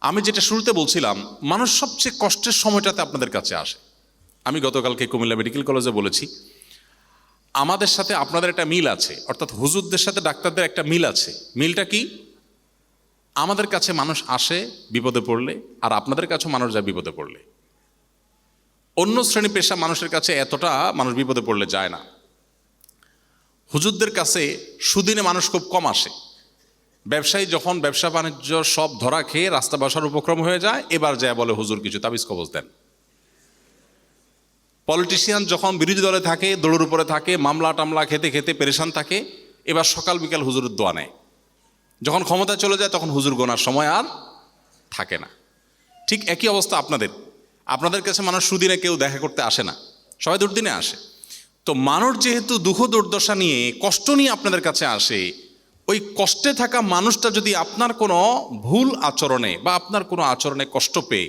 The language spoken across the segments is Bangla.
আমি যেটা শুরুতে বলছিলাম, মানুষ সবচেয়ে কষ্টের সময়টাতে আপনাদের কাছে আসে। আমি গতকালকে কুমিল্লা মেডিকেল কলেজে বলেছি, আমাদের সাথে আপনাদের একটা মিল আছে, অর্থাৎ হুজুরদের সাথে ডাক্তারদের একটা মিল আছে। মিলটা কি? আমাদের কাছে মানুষ আসে বিপদে পড়লে, আর আপনাদের কাছেও মানুষ যায় বিপদে পড়লে। অন্য শ্রেণি পেশা মানুষের কাছে এতটা মানুষ বিপদে পড়লে যায় না। হুজুরদের কাছে সুদিনে মানুষ খুব কম আসে। ব্যবসায়ী যখন ব্যবসা বাণিজ্য সব ধরা খেয়ে রাস্তা বসার উপক্রম হয়ে যায়, এবার যায় বলে হুজুর কিছু তাবিজ কবজ দেন। পলিটিশিয়ান যখন বিরোধী দলে থাকে দৌড়ের উপরে থাকে, মামলা টামলা খেতে খেতে পেরেশান থাকে, এবার সকাল বিকাল হুজুরের দোয়া নেয়। যখন ক্ষমতা চলে যায়, তখন হুজুর গোনার সময় আর থাকে না। ঠিক একই অবস্থা আপনাদের। আপনাদের কাছে মানুষ সুদিনে কেউ দেখা করতে আসে না, সবাই দুর্দিনে আসে। তো মানুষ যেহেতু দুঃখ দুর্দশা নিয়ে কষ্ট নিয়ে আপনাদের কাছে আসে ওই কষ্টে থাকা মানুষটা যদি আপনার কোনো ভুল আচরণে বা আপনার কোনো আচরণে কষ্ট পেয়ে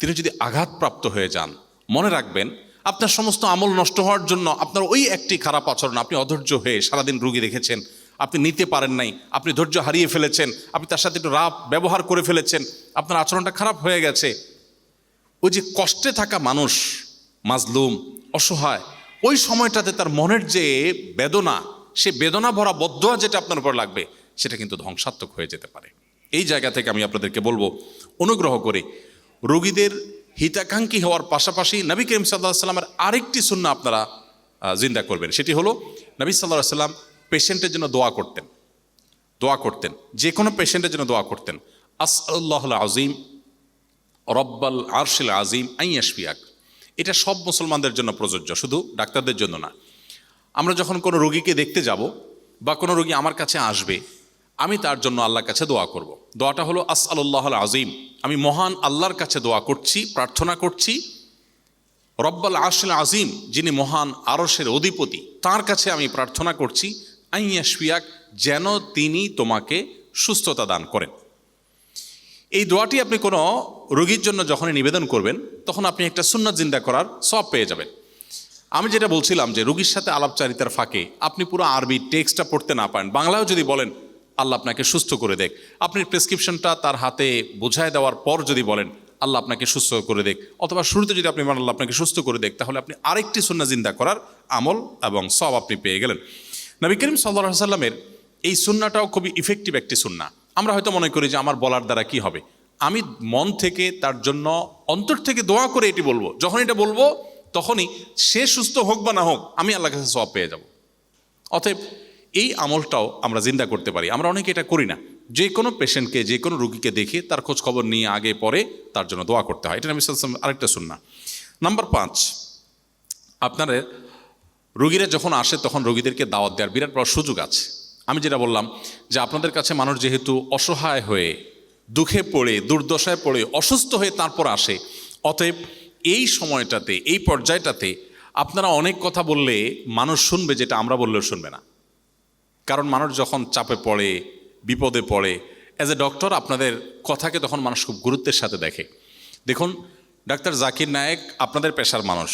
তিনি যদি আঘাতপ্রাপ্ত হয়ে যান, মনে রাখবেন আপনার সমস্ত আমল নষ্ট হওয়ার জন্য আপনার ওই একটি খারাপ আচরণ, আপনি অধৈর্য হয়ে সারাদিন রুগী রেখেছেন আপনি নিতে পারেন নাই, আপনি ধৈর্য হারিয়ে ফেলেছেন, আপনি তার সাথে একটু রাপ ব্যবহার করে ফেলেছেন, আপনার আচরণটা খারাপ হয়ে গেছে। ওই যে কষ্টে থাকা মানুষ, মাজলুম, অসহায়, ওই সময়টাতে তার মনের যে বেদনা সে বেদনা ভরা বদ্ধা যেটা আপনার উপর লাগবে, সেটা কিন্তু ধ্বংসাত্মক হয়ে যেতে পারে। এই জায়গা থেকে আমি আপনাদেরকে বলব, অনুগ্রহ করে রোগীদের হিতাকাঙ্ক্ষী হওয়ার পাশাপাশি নবী করিম সাল্লাহ সাল্লামের আরেকটি শূন্য আপনারা জিন্দা করবেন। সেটি হলো, নবী সাল্লাহ সাল্লাম পেশেন্টের জন্য দোয়া করতেন। দোয়া করতেন। যে কোনো পেশেন্টের জন্য দোয়া করতেন। আসআল্লাহ আজিম রব্বাল আরশিল আজিম আইয়াশফিয়াক। এটা সব মুসলমানদের জন্য প্রযোজ্য, শুধু ডাক্তারদের জন্য না। আমরা যখন কোনো রোগীকে দেখতে যাব বা কোনো রোগী আমার কাছে আসবে, আমি তার জন্য আল্লাহর কাছে দোয়া করব। দোয়াটা হলো আস আল্লাহ আজিম আমি মহান আল্লাহর কাছে দোয়া করছি, প্রার্থনা করছি, রব্বাল আরশিল আজিম যিনি মহান আরশের অধিপতি, তার কাছে আমি প্রার্থনা করছি আইয়াশফিয়াক যেন তিনি তোমাকে সুস্থতা দান করেন। এই দোয়াটি আপনি কোনো রোগীর জন্য যখনই নিবেদন করবেন, তখন আপনি একটা সুন্নাত জিন্দা করার সব পেয়ে যাবেন। আমি যেটা বলছিলাম যে রুগীর সাথে আলাপচারিতার ফাঁকে আপনি পুরো আরবি টেক্সটটা পড়তে না পারেন। বাংলাও যদি বলেন, আল্লাহ আপনাকে সুস্থ করে দেখ। আপনি প্রেসক্রিপশনটা তার হাতে বোঝায় দেওয়ার পর যদি বলেন, আল্লাহ আপনাকে সুস্থ করে দেখ। অথবা শুরুতে যদি আপনি আল্লাহ আপনাকে সুস্থ করে দেখ, তাহলে আপনি আরেকটি সুন্না জিন্দা করার আমল এবং সব আপনি পেয়ে গেলেন। নবী করিম সাল্লাহ সাল্লামের এই সুন্নাটাও খুবই ইফেক্টিভ একটি সুন্না আমরা হয়তো মনে করি যে আমার বলার দ্বারা কি হবে? আমি মন থেকে তার জন্য অন্তর থেকে দোয়া করে এটি বলব। যখন এটা বলব তখনই সে সুস্থ হোক বা না হোক, আমি আল্লাহ কাছে সব পেয়ে যাব। অতএব এই আমলটাও আমরা জিন্দা করতে পারি। আমরা অনেকে এটা করি না। যে কোনো পেশেন্টকে, যে কোনো রুগীকে দেখে তার খোঁজ খবর নিয়ে আগে, পরে তার জন্য দোয়া করতে হয়। এটা আমি আরেকটা শুননা নাম্বার পাঁচ, আপনার রুগীরা যখন আসে, তখন রুগীদেরকে দাওয়াত দেওয়ার বিরাট বড় সুযোগ আছে। আমি যেটা বললাম যে আপনাদের কাছে মানুষ যেহেতু অসহায় হয়ে, দুঃখে পড়ে, দুর্দশায় পড়ে, অসুস্থ হয়ে তারপর আসে, অতএব এই সময়টাতে, এই পর্যায়টাতে আপনারা অনেক কথা বললে মানুষ শুনবে যেটা আমরা বললেও শুনবে না। কারণ মানুষ যখন চাপে পড়ে, বিপদে পড়ে অ্যাজ এ ডক্টর আপনাদের কথাকে তখন মানুষ খুব গুরুত্বের সাথে দেখে। দেখুন, ডাক্তার জাকির নায়েক আপনাদের পেশার মানুষ,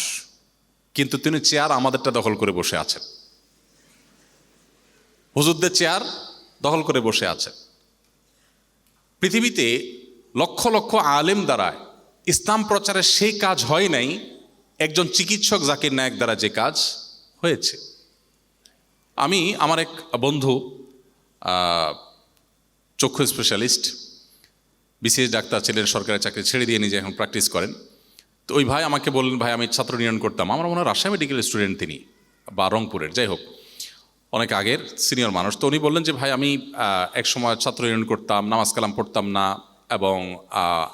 কিন্তু তিনি চেয়ার আমাদেরটা দখল করে বসে আছেন। হুজুরদের চেয়ার দখল করে বসে আছেন। পৃথিবীতে লক্ষ লক্ষ আলেম দ্বারায় ইসলাম প্রচারের সেই কাজ হয় নাই, একজন চিকিৎসক জাকির নায়ক দ্বারা যে কাজ হয়েছে। আমি আমার এক বন্ধু চক্ষু স্পেশালিস্ট বিশেষ ডাক্তার ছিলেন, সরকারি চাকরি ছেড়ে দিয়ে নিজে এখন প্র্যাকটিস করেন। তো ওই ভাই আমাকে বললেন, ভাই, আমি ছাত্র ইউনিয়ন করতাম। আমার মনে হয় রাজশাহী মেডিকেল স্টুডেন্ট তিনি, বা রংপুরের, যাই হোক। অনেক আগের সিনিয়র মানুষ। তো উনি বললেন যে, ভাই, আমি এক সময় ছাত্র ইউনিয়ন করতাম, নামাজ কালাম পড়তাম না এবং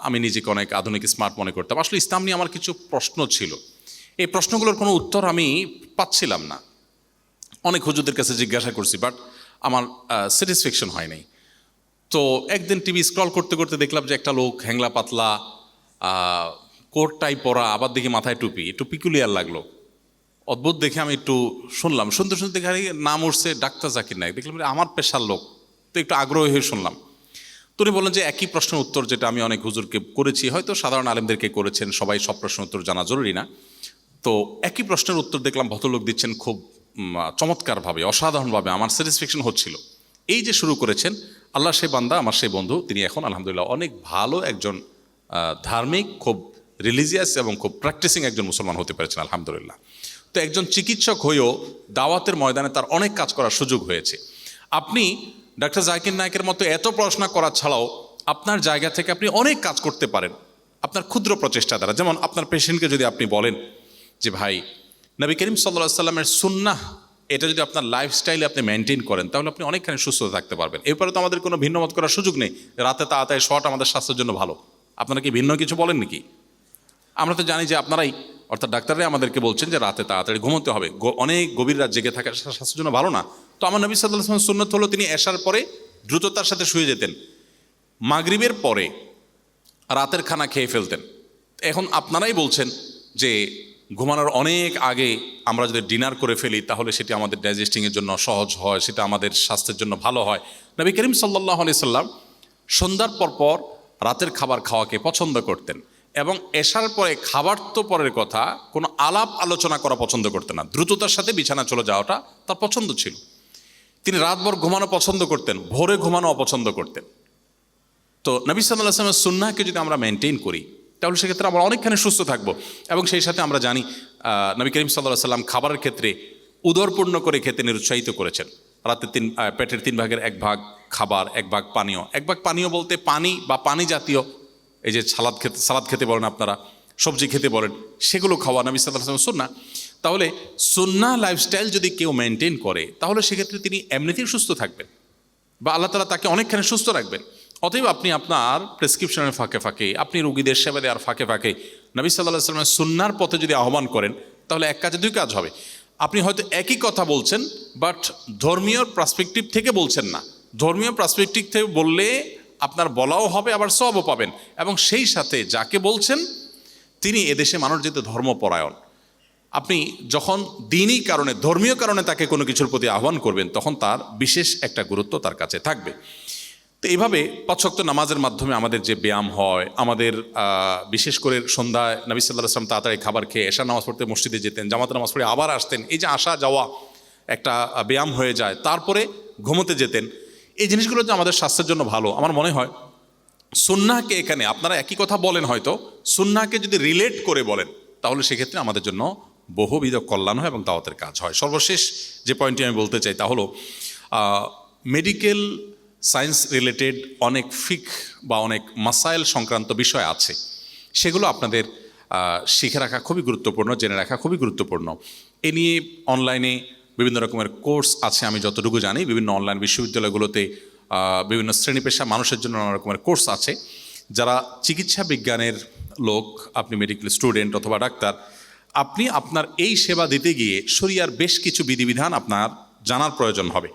আমি নিজেকে অনেক আধুনিক, স্মার্ট মনে করতাম। আসলে ইসলাম নিয়ে আমার কিছু প্রশ্ন ছিল। এই প্রশ্নগুলোর কোনো উত্তর আমি পাচ্ছিলাম না। অনেক হুজুরদের কাছে জিজ্ঞাসা করছি, বাট আমার স্যাটিসফ্যাকশন হয় নাই তো একদিন টিভি স্ক্রল করতে করতে দেখলাম যে একটা লোক হ্যাংলা পাতলা কোট টাই পরা, আবার দেখি মাথায় টুপি। একটু পিকুলিয়ার লাগল। অদ্ভুত দেখে আমি একটু শুনলাম। শুনতে শুনতে দেখে নাম উঠছে ডাক্তার জাকির নায়ক। দেখলাম আমার পেশার লোক। তো একটু আগ্রহী হয়ে শুনলাম। তো উনি বললেন যে একই প্রশ্নের উত্তর যেটা আমি অনেক হুজুরকে করেছি, হয়তো সাধারণ আলেমদেরকে করেছেন, সবাই সব প্রশ্নের উত্তর জানা জরুরি না। তো একই প্রশ্নের উত্তর দেখলাম ভদ্রলোক দিচ্ছেন খুব চমৎকারভাবে, অসাধারণভাবে, আমার স্যাটিসফ্যাকশন হচ্ছিল। এই যে শুরু করেছেন, আল্লাহ সেই বান্দা, আমার সেই বন্ধু, তিনি এখন আলহামদুলিল্লাহ অনেক ভালো একজন ধার্মিক, খুব রিলিজিয়াস এবং খুব প্র্যাকটিসিং একজন মুসলমান হতে পেরেছেন, আলহামদুলিল্লাহ। তো একজন চিকিৎসক হয়েও দাওয়াতের ময়দানে তার অনেক কাজ করার সুযোগ হয়েছে। আপনি ডাক্তার জাকির নায়কের মতো এত পড়াশোনা করা ছাড়াও আপনার জায়গা থেকে আপনি অনেক কাজ করতে পারেন। আপনার ক্ষুদ্র প্রচেষ্টা দ্বারা। যেমন আপনার পেশেন্টকে যদি আপনি বলেন যে, ভাই, নবী করিম সাল্লা সাল্লামের সুন্নাহ, এটা যদি আপনার লাইফস্টাইলে আপনি মেনটেন করেন, তাহলে আপনি অনেকখানি সুস্থ থাকতে পারবেন। এরপরে তো আমাদের কোনো ভিন্ন মত করার সুযোগ নেই। রাতে তাড়াতাড়ি শোয়াটা আমাদের স্বাস্থ্যের জন্য ভালো। আপনারা কি ভিন্ন কিছু বলেন নাকি? আমরা তো জানি যে আপনারাই, অর্থাৎ ডাক্তাররাই আমাদেরকে বলছেন যে, রাতে তাড়াতাড়ি ঘুমোতে হবে। অনেক গভীর রাত জেগে থাকা স্বাস্থ্যের জন্য ভালো না। তো আমার নবী সাল্লাহ আসলামের সুন্নত হলো তিনি এসার পরে দ্রুততার সাথে শুয়ে যেতেন। মাগরিবের পরে রাতের খানা খেয়ে ফেলতেন। এখন আপনারাই বলছেন যে ঘুমানোর অনেক আগে আমরা যদি ডিনার করে ফেলি, তাহলে সেটি আমাদের ডাইজেস্টিংয়ের জন্য সহজ হয়, সেটা আমাদের স্বাস্থ্যের জন্য ভালো হয়। নবী করিম সাল্লাহ আলি সাল্লাম সন্ধ্যার পর পর রাতের খাবার খাওয়াকে পছন্দ করতেন এবং এসার পরে খাবার তো পরের কথা, কোনো আলাপ আলোচনা করা পছন্দ করতেন না। দ্রুততার সাথে বিছানা চলে যাওয়াটা তার পছন্দ ছিল। তিনি রাতভর ঘুমানো পছন্দ করতেন, ভোরে ঘুমানো অপছন্দ করতেন। তো নবী সাল্লাহ আসলামের সুন্নাহকে যদি আমরা মেনটেন করি, তাহলে সেক্ষেত্রে আমরা অনেকখানি সুস্থ থাকব। এবং সেই সাথে আমরা জানি নবী করিম সাল্লাহ সাল্লাম খাবারের ক্ষেত্রে উদরপূর্ণ করে খেতে নিরুৎসাহিত করেছেন। রাতে তিন পেটের তিন ভাগের এক ভাগ খাবার, এক ভাগ পানীয়। এক ভাগ পানীয় বলতে পানি বা পানি জাতীয়, এই যে সালাদ খেতে সালাদ খেতে বলেন আপনারা, সবজি খেতে বলেন, সেগুলো খাওয়া নবী সাল্লাহ আসলামের সুন্না তাহলে সুন্না লাইফস্টাইল যদি কেউ মেনটেন করে, তাহলে সেক্ষেত্রে তিনি এমনিতেই সুস্থ থাকবেন বা আল্লাহ তালা তাকে অনেকখানি সুস্থ রাখবেন। অতএব আপনি আপনার প্রেসক্রিপশনের ফাঁকে ফাঁকে, আপনি রুগীদের সেবা দেওয়ার ফাঁকে ফাঁকে নবী সাল্লাহ সাল্লামের সুন্নার পথে যদি আহ্বান করেন, তাহলে এক কাজে দুই কাজ হবে। আপনি হয়তো একই কথা বলছেন বাট ধর্মীয় পার্সপেক্টিভ থেকে বলছেন না। ধর্মীয় পার্সপেক্টিভ থেকে বললে আপনার বলাও হবে, আবার সবও পাবেন। এবং সেই সাথে যাকে বলছেন, তিনি এদেশে মানুষ যেতে ধর্মপরায়ণ আপনি যখন দিনই কারণে, ধর্মীয় কারণে তাকে কোনো কিছুর প্রতি আহ্বান করবেন, তখন তার বিশেষ একটা গুরুত্ব তার কাছে থাকবে। তো এইভাবে পাঁচশক্ত নামাজের মাধ্যমে আমাদের যে ব্যায়াম হয়, আমাদের বিশেষ করে সন্ধ্যায় নবী সাল্লাহ আসলাম তাড়াতাড়ি খাবার খেয়ে এশা নামাজ পড়তে মসজিদে যেতেন, জামাত নামাজ পড়ে আবার আসতেন, এই যে আসা যাওয়া একটা ব্যায়াম হয়ে যায়, তারপরে ঘুমোতে যেতেন। এই জিনিসগুলো যে আমাদের স্বাস্থ্যের জন্য ভালো। আমার মনে হয় সুন্নাহকে এখানে, আপনারা একই কথা বলেন হয়তো, সুন্নাহকে যদি রিলেট করে বলেন, তাহলে সেক্ষেত্রে আমাদের জন্য বহুবিধ কল্যাণ হয় এবং দাওয়াতের কাজ হয়। সর্বশেষ যে পয়েন্টটি আমি বলতে চাই তা হলো মেডিকেল সায়েন্স রিলেটেড অনেক ফিক বা অনেক মাসাইল সংক্রান্ত বিষয় আছে। সেগুলো আপনাদের শিখে রাখা খুবই গুরুত্বপূর্ণ, জেনে রাখা খুবই গুরুত্বপূর্ণ। এ নিয়ে অনলাইনে বিভিন্ন রকমের কোর্স আছে, আমি যতটুকু জানি। বিভিন্ন অনলাইন বিশ্ববিদ্যালয়গুলোতে বিভিন্ন শ্রেণি পেশা মানুষের জন্য নানা রকমের কোর্স আছে। যারা চিকিৎসা বিজ্ঞানের লোক, আপনি মেডিকেল স্টুডেন্ট অথবা ডাক্তার আপনি আপনার এই সেবা দিতে গিয়ে শরিয়ার বেশ কিছু বিধিবিধান আপনার জানার প্রয়োজন হবে।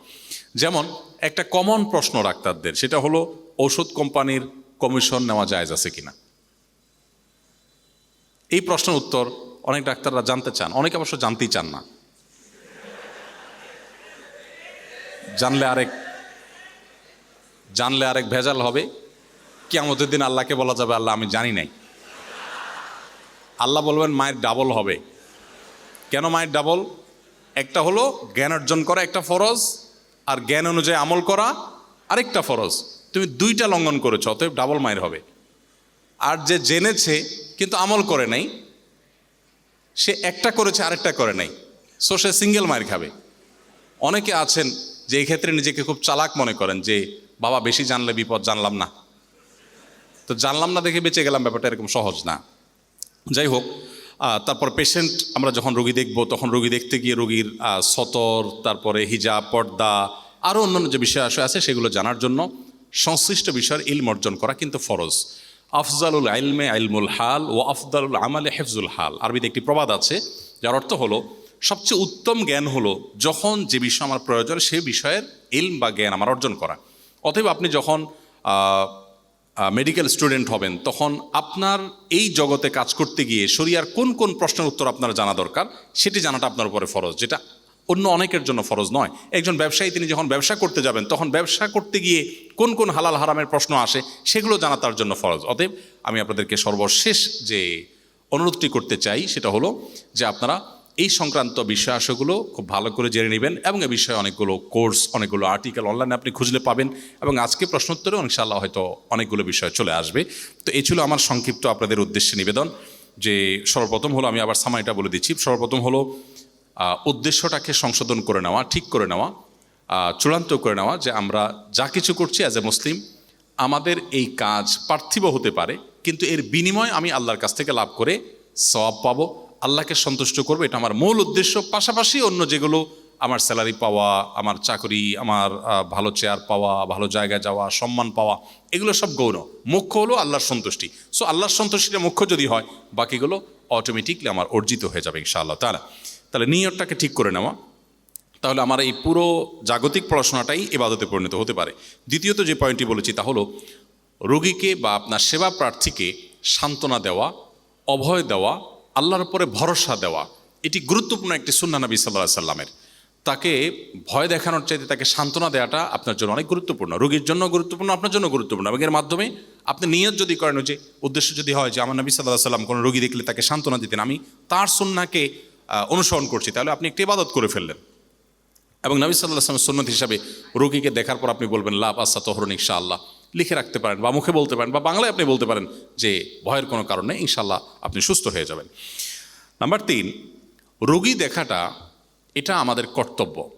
যেমন, একটা কমন প্রশ্ন ডাক্তারদের, সেটা হলো ওষুধ কোম্পানির কমিশন নেওয়া জায়জ আছে কিনা? এই প্রশ্নের উত্তর অনেক ডাক্তাররা জানতে চান, অনেকে অবশ্য জানতেই চান না। জানলে আরেক জানলে আরেক ভেজাল হবে। কি আমাদের দিন আল্লাহকে বলা যাবে, আল্লাহ আমি জানি নাই। আল্লাহ বলবেন, মায়ের ডাবল হবে। কেন মায়ের ডাবল একটা হলো জ্ঞান অর্জন করা একটা ফরজ, আর জ্ঞান অনুযায়ী আমল করা আরেকটা ফরজ। তুমি দুইটা লঙ্ঘন করেছ, অতএব ডাবল মায়ের হবে। আর যে জেনেছে, কিন্তু আমল করে নাই, সে একটা করেছে, আরেকটা করে নাই সো সে সিঙ্গেল মায়ের খাবে। অনেকে আছেন যে এই ক্ষেত্রে নিজেকে খুব চালাক মনে করেন যে, বাবা, বেশি জানলে বিপদ, জানলাম না। তো জানলাম না দেখে বেঁচে গেলাম, ব্যাপারটা এরকম সহজ না। যাই হোক তারপর পেশেন্ট আমরা যখন রোগী দেখব, তখন রোগী দেখতে গিয়ে রোগীর সতর, তারপরে হিজাব, পর্দা আরও অন্যান্য যে বিষয় আসে, আছে সেগুলো জানার জন্য সংশ্লিষ্ট বিষয়ের ইলম অর্জন করা কিন্তু ফরজ। আফজালুল আইলমে আইলমুল হাল ও আফজালুল আমালে হেফজুল হাল। আরবিতে একটি প্রবাদ আছে, যার অর্থ হলো, সবচেয়ে উত্তম জ্ঞান হলো যখন যে বিষয় আমার প্রয়োজন, সে বিষয়ের ইলম বা জ্ঞান আমার অর্জন করা। অতএব আপনি যখন মেডিকেল স্টুডেন্ট হবেন, তখন আপনার এই জগতে কাজ করতে গিয়ে শরিয়ার কোন কোন প্রশ্নের উত্তর আপনার জানা দরকার, সেটি জানাটা আপনার উপরে ফরজ, যেটা অন্য অনেকের জন্য ফরজ নয়। একজন ব্যবসায়ী, তিনি যখন ব্যবসা করতে যাবেন, তখন ব্যবসা করতে গিয়ে কোন কোন হালাল হারামের প্রশ্ন আসে, সেগুলো জানা তার জন্য ফরজ। অতএব আমি আপনাদেরকে সর্বশেষ যে অনুরোধটি করতে চাই, সেটা হলো যে আপনারা এই সংক্রান্ত বিষয় আশয়গুলো খুব ভালো করে জেনে নেবেন এবং এ বিষয়ে অনেকগুলো কোর্স, অনেকগুলো আর্টিকেল অনলাইনে আপনি খুঁজলে পাবেন এবং আজকে প্রশ্নোত্তরে ইনশাআল্লাহ হয়তো অনেকগুলো বিষয় চলে আসবে। তো এই ছিল আমার সংক্ষিপ্ত আপনাদের উদ্দেশ্যে নিবেদন যে সর্বপ্রথম হলো আমি আবার সামাইটা বলে দিচ্ছি। সর্বপ্রথম হলো উদ্দেশ্যটাকে সংশোধন করে নেওয়া, ঠিক করে নেওয়া চূড়ান্ত করে নেওয়া যে আমরা যা কিছু করছি অ্যাজ এ মুসলিম আমাদের এই কাজ পার্থিব হতে পারে, কিন্তু এর বিনিময় আমি আল্লাহর কাছ থেকে লাভ করে সওয়াব পাবো। আল্লাহকে সন্তুষ্ট করব, এটা আমার মূল উদ্দেশ্য। পাশাপাশি অন্য যেগুলো, আমার স্যালারি পাওয়া, আমার চাকরি, আমার ভালো চেয়ার পাওয়া, ভালো জায়গায় যাওয়া, সম্মান পাওয়া, এগুলো সব গৌণ। মুখ্য হলো আল্লাহর সন্তুষ্টি। সো আল্লাহর সন্তুষ্টিটা মুখ্য যদি হয়, বাকিগুলো অটোমেটিকলি আমার অর্জিত হয়ে যাবে ইনশাআল্লাহ তাহলে তাহলে নিয়তটাকে ঠিক করে নেওয়া। তাহলে আমার এই পুরো জাগতিক পড়াশোনাটাই এবাদতে পরিণত হতে পারে। দ্বিতীয়ত যে পয়েন্টটি বলেছি তা হলো, রোগীকে বা আপনার সেবা প্রার্থীকে সান্ত্বনা দেওয়া, অভয় দেওয়া আল্লাহর উপরে ভরসা দেওয়া, এটি গুরুত্বপূর্ণ একটি সুন্না নবী সাল্লাহ সাল্লামের। তাকে ভয় দেখানোর চাইতে তাকে সান্ত্বনা দেওয়াটা আপনার জন্য অনেক গুরুত্বপূর্ণ। রোগীর জন্য গুরুত্বপূর্ণ, আপনার জন্য গুরুত্বপূর্ণ। এবং এর মাধ্যমে আপনি নিয়ত যদি করেন যে, উদ্দেশ্য যদি হয় যে, আমার নবী সাল্লাহ সাল্লাম কোনো রোগী দেখলে তাকে সান্ত্বনা দিতেন, আমি তার সুন্নাকে অনুসরণ করছি, তাহলে আপনি একটি ইবাদত করে ফেললেন। এবং নবী সাল্লাহ আসলামের সুন্নত হিসাবে রোগীকে দেখার পর আপনি বলবেন লাভ আস্তা তহরণ ইনশাআল্লাহ। লিখে রাখতে পারেন বা মুখে বলতে পারেন বা বাংলায় আপনি বলতে পারেন যে ভয়ের কোনো কারণে ইনশাআল্লাহ আপনি সুস্থ হয়ে যাবেন। নাম্বার তিন, রোগী দেখাটা এটা আমাদের কর্তব্য।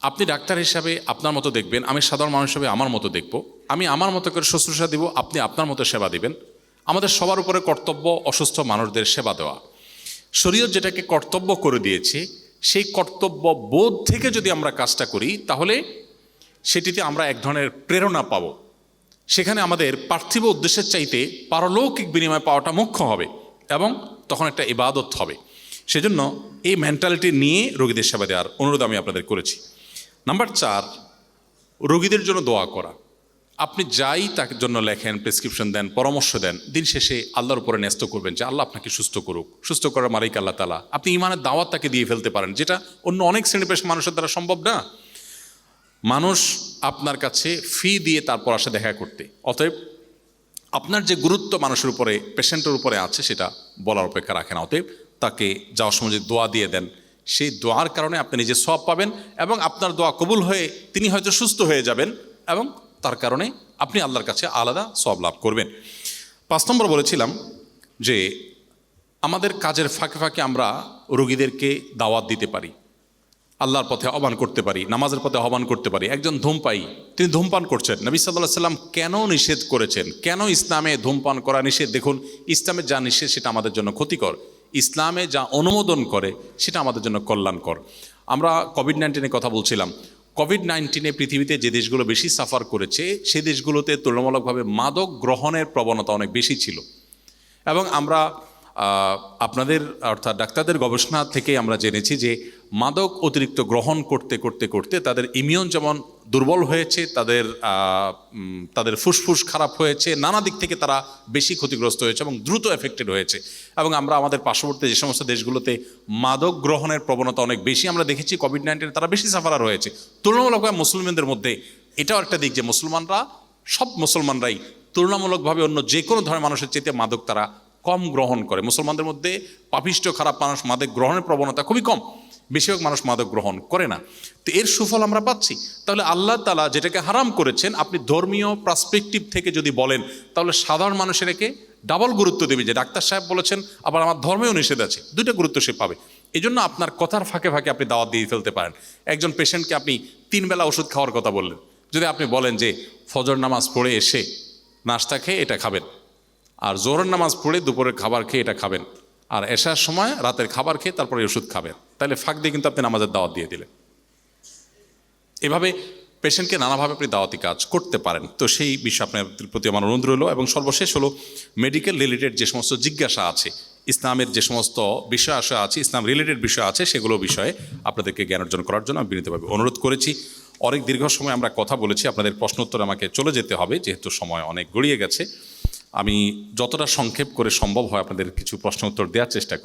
আপনি ডাক্তার হিসাবে আপনার মতো দেখবেন, আমি সাধারণ মানুষ হিসাবে আমার মতো দেখব, আমি আমার মতো করে শুশ্রূষা দিব, আপনি আপনার মতো সেবা দিবেন। আমাদের সবার উপরে কর্তব্য অসুস্থ মানুষদের সেবা দেওয়া। শরীয়ত যেটাকে কর্তব্য করে দিয়েছে, সেই কর্তব্য বোধ থেকে যদি আমরা কাজটা করি, তাহলে সেটিতে আমরা এক ধরনের প্রেরণা পাব। সেখানে আমাদের পার্থিব উদ্দেশ্যের চাইতে পারলৌকিক বিনিময় পাওয়াটা মুখ্য হবে এবং তখন একটা ইবাদত হবে। সেজন্য এই মেন্টালিটি নিয়ে রোগীদের সেবা দেওয়ার অনুরোধ আমি আপনাদের করেছি। নাম্বার চার, রোগীদের জন্য দোয়া করা। আপনি যাই তার জন্য লেখেন, প্রেসক্রিপশন দেন, পরামর্শ দেন, দিন শেষে আল্লাহর উপরে ন্যস্ত করবেন যে আল্লাহ আপনাকে সুস্থ করুক। সুস্থ করার মালিক আল্লাহ তালা আপনি ইমানের দাওয়াত তাকে দিয়ে ফেলতে পারেন, যেটা অন্য অনেক শ্রেণি পেশ মানুষের দ্বারা সম্ভব না। মানুষ আপনার কাছে ফি দিয়ে তারপর আসে দেখা করতে। অতএব আপনার যে গুরুত্ব মানুষের উপরে পেশেন্টের উপরে আছে সেটা বলার অপেক্ষা রাখে না অতএব তাকে যাওয়ার সময় যে দোয়া দিয়ে দেন, সেই দোয়ার কারণে আপনি নিজে সব পাবেন এবং আপনার দোয়া কবুল হয়ে তিনি হয়তো সুস্থ হয়ে যাবেন এবং তার কারণে আপনি আল্লাহর কাছে আলাদা সব লাভ করবেন। পাঁচ নম্বর বলেছিলাম যে আমাদের কাজের ফাঁকে ফাঁকে আমরা রোগীদেরকে দাওয়াত দিতে পারি। আল্লাহর পথে আহ্বান করতে পারি, নামাজের পথে আহ্বান করতে পারি। একজন ধূমপাই তিনি ধূমপান করছেন। নবী সাল্লাহ সাল্লাম কেন নিষেধ করেছেন? কেন ইসলামে ধূমপান করা নিষেধ? দেখুন, ইসলামে যা নিষেধ, সেটা আমাদের জন্য ক্ষতিকর। ইসলামে যা অনুমোদন করে, সেটা আমাদের জন্য কল্যাণকর। আমরা কোভিড নাইন্টিনের কথা বলছিলাম। কোভিড নাইন্টিনে পৃথিবীতে যে দেশগুলো বেশি সাফার করেছে, সে দেশগুলোতে তুলনামূলকভাবে মাদক গ্রহণের প্রবণতা অনেক বেশি ছিল। এবং আমরা আপনাদের, অর্থাৎ ডাক্তারদের গবেষণা থেকে আমরা জেনেছি যে মাদক অতিরিক্ত গ্রহণ করতে করতে করতে তাদের ইমিউন যেমন দুর্বল হয়েছে, তাদের তাদের ফুসফুস খারাপ হয়েছে, নানা দিক থেকে তারা বেশি ক্ষতিগ্রস্ত হয়েছে এবং দ্রুত এফেক্টেড হয়েছে। এবং আমরা আমাদের পার্শ্ববর্তী যে সমস্ত দেশগুলোতে মাদক গ্রহণের প্রবণতা অনেক বেশি আমরা দেখেছি কোভিড নাইন্টিনে তারা বেশি সাফারার হয়েছে তুলনামূলকভাবে মুসলিমদের মধ্যে এটাও একটা দিক যে মুসলমানরা, সব মুসলমানরাই তুলনামূলকভাবে অন্য যে কোনো ধরনের মানুষের চেয়ে মাদক তারা কম গ্রহণ করে। মুসলমানদের মধ্যে পাপিষ্ট, খারাপ মানুষ মাদক গ্রহণের প্রবণতা খুবই কম। বেশিরভাগ মানুষ মাদক গ্রহণ করে না। তো এর সুফল আমরা পাচ্ছি। তাহলে আল্লাহ তালা যেটাকে হারাম করেছেন, আপনি ধর্মীয় পার্সপেক্টিভ থেকে যদি বলেন, তাহলে সাধারণ মানুষের একে ডাবল গুরুত্ব দেবে। যে ডাক্তার সাহেব বলেছেন, আবার আমার ধর্মেও নিষেধ আছে। দুইটা গুরুত্ব সে পাবে। এই জন্য আপনার কথার ফাঁকে ফাঁকে আপনি দাওয়াত দিয়ে ফেলতে পারেন। একজন পেশেন্টকে আপনি তিন বেলা ওষুধ খাওয়ার কথা বললেন। যদি আপনি বলেন যে ফজর নামাজ পড়ে এসে নাস্তা খেয়ে এটা খাবেন। আর জোহরের নামাজ পড়ে দুপুরের খাবার খেয়ে এটা খাবেন। আর এসার সময় রাতের খাবার খেয়ে তারপরে ওষুধ খাবেন। তাহলে ফাঁক দিয়ে কিন্তু আপনি নামাজের দাওয়াত দিয়ে দিলেন। এভাবে পেশেন্টকে নানাভাবে আপনি দাওয়াতি কাজ করতে পারেন। তো সেই বিষয়ে আপনার প্রতি আমার অনুরোধ রইল এবং সর্বশেষ হলো মেডিকেল রিলেটেড যে সমস্ত জিজ্ঞাসা আছে, ইসলামের যে সমস্ত বিষয় আশা আছে, ইসলাম রিলেটেড বিষয় আছে, সেগুলো বিষয়ে আপনাদেরকে জ্ঞান অর্জন করার জন্য আমি বিনীতভাবে অনুরোধ করেছি। অনেক দীর্ঘ সময় আমরা কথা বলেছি, আপনাদের প্রশ্নোত্তর আমাকে চলে যেতে হবে, যেহেতু সময় অনেক গড়িয়ে গেছে। আমি যতটা সংক্ষেপ করে সম্ভব হয় আপনাদের কিছু প্রশ্ন উত্তর দেওয়ার চেষ্টা করি।